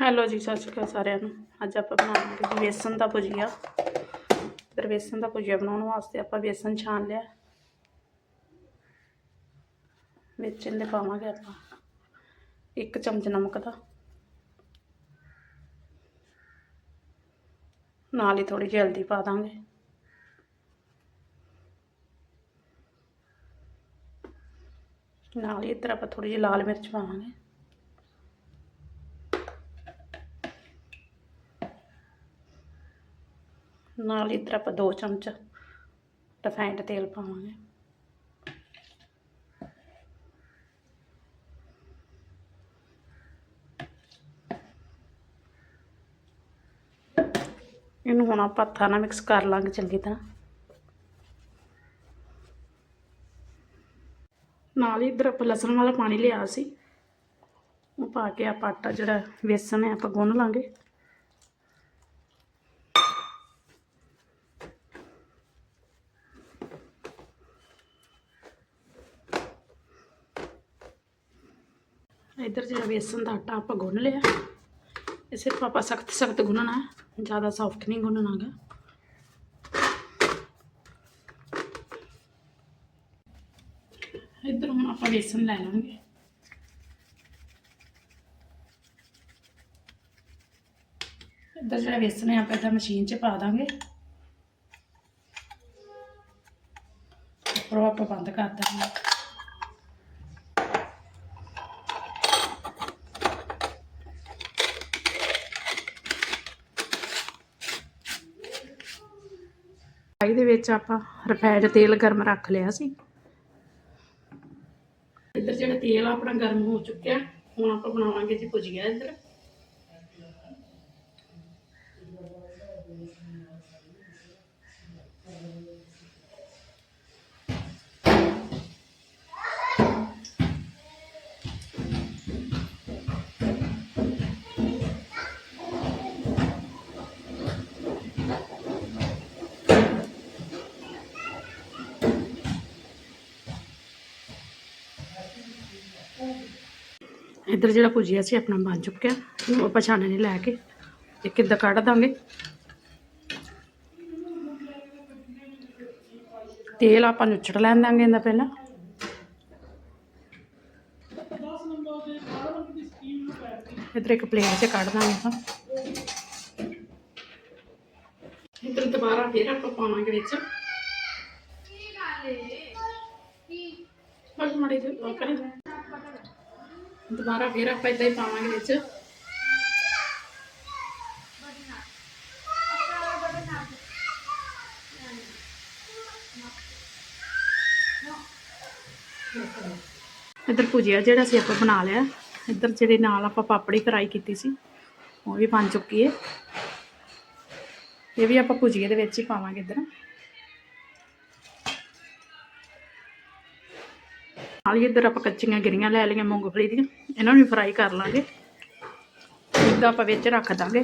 Hello ਜੀ, ਸਤਿ ਸ਼੍ਰੀ ਅਕਾਲ ਸਾਰਿਆਂ ਨੂੰ। ਅੱਜ ਆਪਾਂ ਬਣਾਵਾਂਗੇ ਜੀ ਵੇਸਣ ਦਾ ਭੁਜੀਆ। ਫਿਰ ਵੇਸਣ ਦਾ ਭੁਜੀਆ ਬਣਾਉਣ ਵਾਸਤੇ ਆਪਾਂ ਵੇਸਣ ਛਾਣ ਲਿਆ। ਵਿੱਚ ਇਹਦੇ ਪਾਵਾਂਗੇ ਆਪਾਂ ਇੱਕ ਚਮਚ ਨਮਕ ਦਾ। ਨਾਲ ਹੀ ਥੋੜੀ ਜਿਹੀ ਹਲਦੀ ਪਾ ਦਾਂਗੇ। ਨਾਲ ਹੀ ਇੱਧਰ ਆਪਾਂ ਥੋੜੀ ਜਿਹੀ ਲਾਲ ਮਿਰਚ ਪਾਵਾਂਗੇ। ਨਾਲ ਇੱਧਰ ਆਪਾਂ 2 ਚਮਚ ਰਿਫਾਈਂਡ ਤੇਲ ਪਾਵਾਂਗੇ। ਇਹਨੂੰ ਹੁਣ ਆਪਾਂ ਹੱਥਾਂ ਨਾਲ ਮਿਕਸ ਕਰ ਲਾਂਗੇ ਚੰਗੀ ਤਰ੍ਹਾਂ। ਨਾਲ ਹੀ ਇੱਧਰ ਆਪਾਂ ਲਸਣ ਵਾਲਾ ਪਾਣੀ ਲਿਆ ਸੀ। ਉਹ ਪਾ ਕੇ ਆਪਾਂ ਆਟਾ ਜਿਹੜਾ ਵੇਸਣ ਹੈ ਆਪਾਂ ਗੁੰਨ ਲਾਂਗੇ। ਇੱਧਰ ਜਿਹੜਾ ਵੇਸਣ ਦਾ ਆਟਾ ਆਪਾਂ ਗੁੰਨ ਲਿਆ। ਇਹ ਸਿਰਫ ਆਪਾਂ ਸਖਤ ਸਖਤ ਗੁੰਨਣਾ ਹੈ, ਜ਼ਿਆਦਾ ਸੌਫਟ ਨਹੀਂ ਗੁੰਨਣਾ ਗੁੰਨਣਾਗਾ ਇੱਧਰ ਹੁਣ ਆਪਾਂ ਵੇਸਣ ਲੈ ਲਾਂਗੇ। ਇੱਧਰ ਜਿਹੜਾ ਵੇਸਣ ਹੈ, ਆਪਾਂ ਇਹਦਾ ਮਸ਼ੀਨ 'ਚ ਪਾ ਦਾਂਗੇ। ਉੱਪਰੋਂ ਆਪਾਂ ਬੰਦ ਕਰ ਦਾਂਗੇ। ਕੜਾਹੀ ਦੇ ਵਿੱਚ ਆਪਾਂ ਰਿਫਾਈਂਡ ਤੇਲ ਗਰਮ ਰੱਖ ਲਿਆ ਸੀ। ਇੱਧਰ ਜਿਹੜਾ ਤੇਲ ਆਪਣਾ ਗਰਮ ਹੋ ਚੁੱਕਿਆ, ਹੁਣ ਆਪਾਂ ਬਣਾਵਾਂਗੇ ਜੀ ਭੁਜੀਆ ਇੱਧਰ। ਇੱਧਰ ਜਿਹੜਾ ਭੁਜੀਆ ਸੀ, ਆਪਣਾ ਬਣ ਚੁੱਕਿਆ। ਇਹਨੂੰ ਆਪਾਂ ਛਾਨਣੇ ਲੈ ਕੇ ਇੱਕ ਕਿੱਦਾਂ ਕੱਢ ਦਾਂਗੇ। ਤੇਲ ਆਪਾਂ ਨੁੱਚੜ ਲੈਣ ਦਾਂਗੇ ਇਹਦਾ ਪਹਿਲਾਂ। ਇੱਧਰ ਇੱਕ ਪਲੇਟ 'ਚ ਕੱਢ ਦਾਂਗੇ ਆਪਾਂ। ਇੱਧਰ ਦੁਬਾਰਾ ਫੇਰ ਆਪਾਂ ਪਾਵਾਂਗੇ ਵਿੱਚ। ਬਸ ਮੜੇ ਜਿਹਾ ਕਰੇ। ਦੁਬਾਰਾ ਫਿਰ ਆਪਾਂ ਇਦਾਂ ਹੀ ਪਾਵਾਂਗੇ ਵਿੱਚ। ਇੱਧਰ ਭੁਜੀਆ ਜਿਹੜਾ ਸੀ ਆਪਾਂ ਬਣਾ ਲਿਆ। ਇੱਧਰ ਜਿਹੜੇ ਨਾਲ ਆਪਾਂ ਪਾਪੜੀ ਫਰਾਈ ਕੀਤੀ ਸੀ, ਉਹ ਵੀ ਬਣ ਚੁੱਕੀ ਹੈ ਇਹ ਵੀ ਆਪਾਂ ਭੁਜੀਏ ਦੇ ਵਿੱਚ ਹੀ ਪਾਵਾਂਗੇ ਇੱਧਰ। ਨਾਲ ਹੀ ਇੱਧਰ ਆਪਾਂ ਕੱਚੀਆਂ ਗਿਰੀਆਂ ਲੈ ਲਈਆਂ ਮੂੰਗਫਲੀ ਦੀਆਂ। ਇਹਨਾਂ ਨੂੰ ਵੀ ਫਰਾਈ ਕਰ ਲਾਂਗੇ। ਇੱਦਾਂ ਆਪਾਂ ਵਿੱਚ ਰੱਖ ਦਾਂਗੇ।